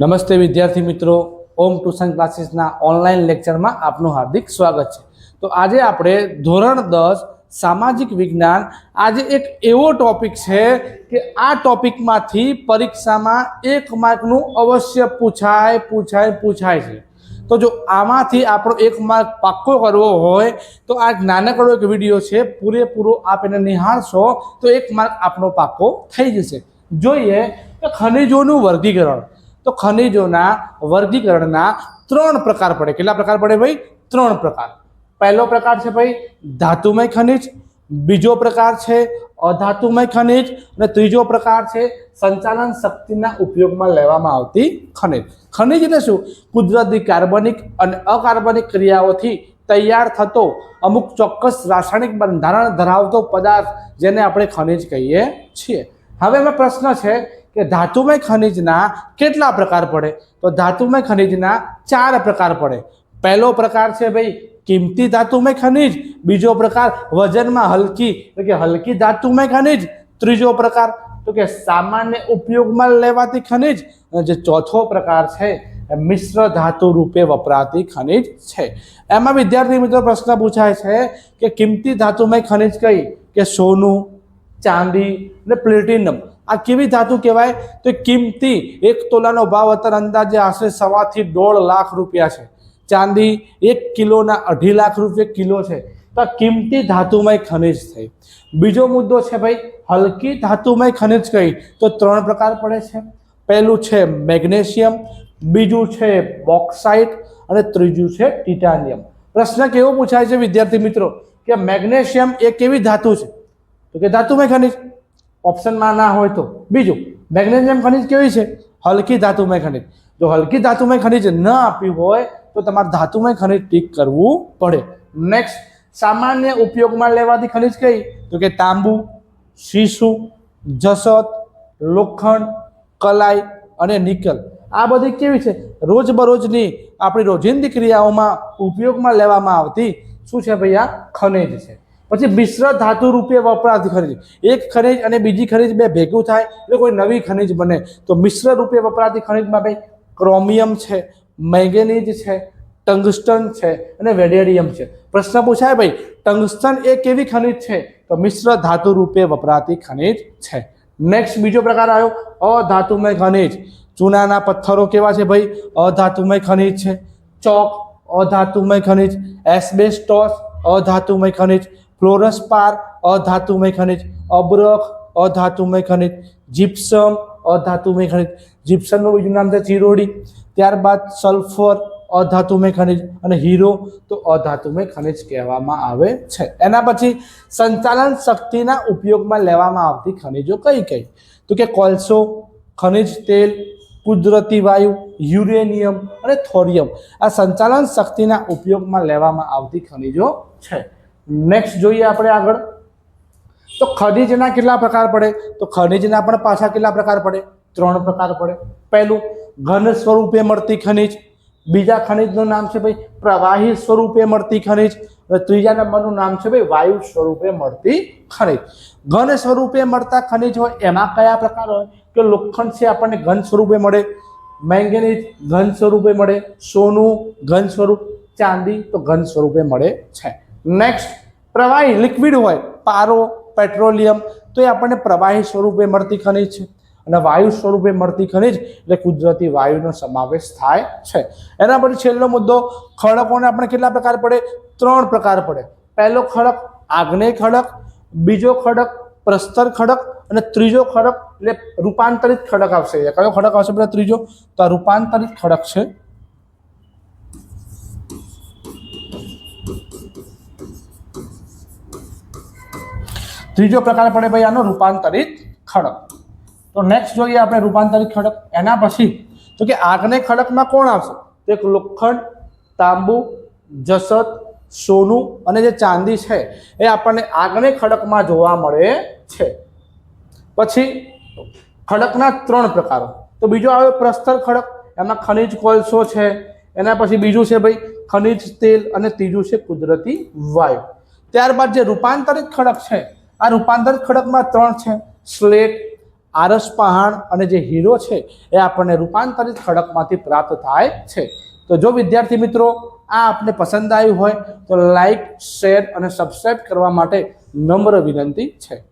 નમસ્તે વિદ્યાર્થી મિત્રો. ઓમ ટ્યુશન ક્લાસીસના ઓનલાઈન લેક્ચરમાં આપનું હાર્દિક સ્વાગત છે. તો આજે આપણે ધોરણ દસ સામાજિક વિજ્ઞાન આજે એક એવો ટોપિક છે કે આ ટોપિકમાંથી પરીક્ષામાં એક માર્કનું અવશ્ય પૂછાય પૂછાય પૂછાય છે. તો જો આમાંથી આપણો એક માર્ક પાક્કો કરવો હોય, તો આ નાનકડો એક વીડિયો છે, પૂરેપૂરો આપ એને નિહાળશો, તો એક માર્ક આપણો પાક્કો થઈ જશે. જોઈએ કે ખનિજોનું વર્ગીકરણ. તો ખનિજોના વર્ગીકરણના ત્રણ પ્રકાર પડે. કેટલા પ્રકાર પડે ભાઈ? ત્રણ પ્રકાર. પહેલો પ્રકાર છે ભાઈ, ધાતુમય ખનિજ. બીજો પ્રકાર છે, અધાતુમય ખનિજ. અને ત્રીજો પ્રકાર છે, સંચાલન શક્તિના ઉપયોગમાં લેવામાં આવતી ખનિજ. ખનિજ એટલે શું? કુદરતી કાર્બનિક અને અકાર્બનિક ક્રિયાઓથી તૈયાર થતો અમુક ચોક્કસ રાસાયણિક બંધારણ ધરાવતો પદાર્થ જેને આપણે ખનિજ કહીએ છીએ. હવે એમાં પ્રશ્ન છે કે ધાતુમય ખનિજના કેટલા પ્રકાર પડે? તો ધાતુમય ખનિજના ચાર પ્રકાર પડે. પહેલો પ્રકાર છે ભાઈ, કિંમતી ધાતુમય ખનિજ. બીજો પ્રકાર, વજનમાં હલકી એટલે કે હલકી ધાતુમય ખનિજ. ત્રીજો પ્રકાર, તો કે સામાન્ય ઉપયોગમાં લેવાતી ખનિજ. જે ચોથો પ્રકાર છે મિશ્ર ધાતુ રૂપે વપરાતી ખનિજ છે. એમાં વિદ્યાર્થી મિત્રો પ્રશ્ન પૂછાય છે કે કિંમતી ધાતુમય ખનિજ કઈ? કે સોનું ચાંદી અને પ્લેટિનમ આ કેવી ધાતુ કહેવાય? તો કિંમતી એક તોલાનો ભાવ અત્યારે અંદાજે આશરે સવાથી દોઢ લાખ રૂપિયા છે. ચાંદી એક કિલોના અઢી લાખ રૂપિયા કિલો છે. તો આ કિંમતી ધાતુમય ખનિજ થઈ. બીજો મુદ્દો છે ભાઈ, હલકી ધાતુમય ખનિજ કઈ? તો ત્રણ પ્રકાર પડે છે. પહેલું છે મેગ્નેશિયમ, બીજું છે બોક્સાઇટ અને ત્રીજું છે ટિટાનિયમ. પ્રશ્ન કેવો પૂછાય છે વિદ્યાર્થી મિત્રો? કે મેગ્નેશિયમ એ કેવી ધાતુ છે? તો કે ધાતુમય ખનિજ? ઓપ્શનમાં ના હોય તો. બીજું, મેગ્નેશિયમ ખનિજ કેવી છે? હલકી ધાતુમય ખનિજ. જો હલકી ધાતુમય ખનિજ ન આપ્યું હોય, તો તમારે ધાતુમય ખનિજ ટીક કરવું પડે. નેક્સ્ટ સામાન્ય ઉપયોગમાં લેવાતી ખનિજ કઈ? તો કે તાંબુ, શીશુ, જસત, લોખંડ, કલાઈ અને નિકલ. આ બધી કેવી છે? રોજબરોજની આપણી રોજિંદી ક્રિયાઓમાં ઉપયોગમાં લેવામાં આવતી શું છે ભાઈ આ ખનિજ છે. પછી મિશ્ર ધાતુ રૂપે વપરાતી ખનિજ. એક ખનિજ અને બીજી ખનિજ બે ભેગું થાય, એટલે કોઈ નવી ખનિજ બને. તો મિશ્ર રૂપે વપરાતી ખનિજમાં ભાઈ ક્રોમિયમ છે, મેંગેનીઝ છે, ટંગસ્ટન છે અને વેડેરિયમ છે. પ્રશ્ન પૂછાય ભાઈ, ટંગસ્ટન એ કેવી ખનિજ છે? તો મિશ્ર ધાતુ રૂપે વપરાતી ખનિજ છે. નેક્સ્ટ બીજો પ્રકાર આવ્યો, અધાતુમય ખનિજ. ચૂનાના પથ્થરો કેવા છે ભાઈ? અધાતુમય ખનિજ છે. ચોક, અધાતુમય ખનિજ. એસ્બેસ્ટોસ, અધાતુમય ખનિજ. ફ્લોરસપાર અધાતુમય ખનિજ. અબ્રખ, અધાતુમય ખનિજ. જીપ્સમ, અધાતુમય ખનિજ. જીપ્સમનું બીજું નામ છે ચિરોડી. ત્યારબાદ સલ્ફર, અધાતુમય ખનિજ અને હીરો. તો અધાતુમય ખનિજ કહેવામાં આવે છે. એના પછી સંચાલન શક્તિના ઉપયોગમાં લેવામાં આવતી ખનિજો કઈ કઈ? તો કે કોલસો, ખનિજ તેલ, કુદરતી વાયુ, યુરેનિયમ અને થોરિયમ. આ સંચાલન શક્તિના ઉપયોગમાં લેવામાં આવતી ખનિજો છે. નેક્સ્ટ જોઈએ આપણે આગળ. તો ખનિજના કેટલા પ્રકાર પડે? તો ખનિજના પણ પાછા કેટલા પ્રકાર પડે? ત્રણ પ્રકાર પડે. પહેલું, ઘન સ્વરૂપે મળતી ખનિજ. બીજા ખનિજનું નામ છે ભાઈ, પ્રવાહી સ્વરૂપે મળતી ખનિજ. અને ત્રીજા નંબરનું નામ છે ભાઈ, વાયુ સ્વરૂપે મળતી ખનિજ. ઘન સ્વરૂપે મળતા ખનિજ હોય, એમાં કયા પ્રકાર હોય? કે લોખંડ છે, આપણને ઘન સ્વરૂપે મળે. મેંગેનીઝ ઘન સ્વરૂપે મળે. સોનું ઘન સ્વરૂપ. ચાંદી તો ઘન સ્વરૂપે મળે છે. નેક્સ્ટ પ્રવાહી લિક્વિડ હોય, પારો પેટ્રોલિયમ તો એ આપણને પ્રવાહી સ્વરૂપે મળતી ખનિજ છે. અને વાયુ સ્વરૂપે મળતી ખનિજ એટલે કુદરતી વાયુનો સમાવેશ થાય છે. એના પછી છેલ્લો મુદ્દો, ખડકોને આપણે કેટલા પ્રકાર પડે? ત્રણ પ્રકાર પડે. પહેલો ખડક આગ્નેય ખડક, બીજો ખડક, પ્રસ્તર ખડક, અને ત્રીજો ખડક એટલે રૂપાંતરિત ખડક આવશે. કયો ખડક આવશે? પેલા ત્રીજો. તો આ રૂપાંતરિત ખડક છે. ત્રીજો પ્રકાર પડે ભાઈ આનો રૂપાંતરિત ખડક. તો નેક્સ્ટ જોઈએ આપણે રૂપાંતરિત ખડક. એના પછી, તો કે આગને ખડકમાં કોણ આવશે? તો એક લોખંડ, તાંબુ જસત સોનું અને જે ચાંદી છે, એ આપણને આગને ખડકમાં જોવા મળે છે. પછી, ખડકના ત્રણ પ્રકારો. તો બીજો આવ્યો પ્રસ્તર ખડક, એમાં ખનિજ કોલસો છે. એના પછી બીજું છે ભાઈ, ખનિજ તેલ અને ત્રીજું છે કુદરતી વાયુ. ત્યારબાદ જે રૂપાંતરિત ખડક છે આ રૂપાંતરિત ખડકમાં ત્રણ છે. સ્લેટ, આરસ પહાણ અને જે હીરો છે, એ આપણને રૂપાંતરિત ખડકમાંથી પ્રાપ્ત થાય છે. તો જો વિદ્યાર્થી મિત્રો, આ આપને પસંદ આવ્યું હોય, તો લાઈક, શેર અને સબસ્ક્રાઈબ કરવા માટે નમ્ર વિનંતી છે.